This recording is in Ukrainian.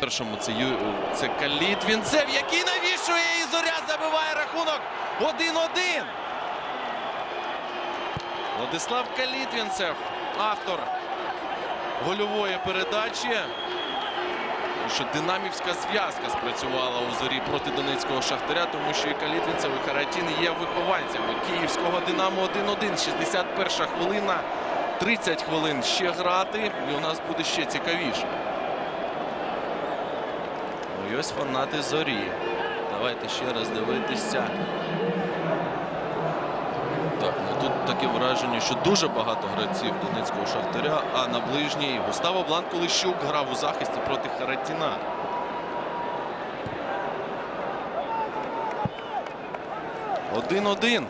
першому це, Ю... це Калітвінцев, який навішує і зоря забиває рахунок 1-1. Владислав Калітвінцев, автор гольової передачі. Що динамівська зв'язка спрацювала у зорі проти Донецького Шахтаря, тому що і Калітвінцев, і Харатін є вихованцями київського Динамо 1-1. 61 хвилина, 30 хвилин ще грати, і у нас буде ще цікавіше. І ось фанати зорі. Давайте ще раз дивитися. Так, ну тут таке враження, що дуже багато гравців Донецького Шахтаря, а на ближній Густаво Бланко Лищук грав у захисті проти Харатіна. Один-один.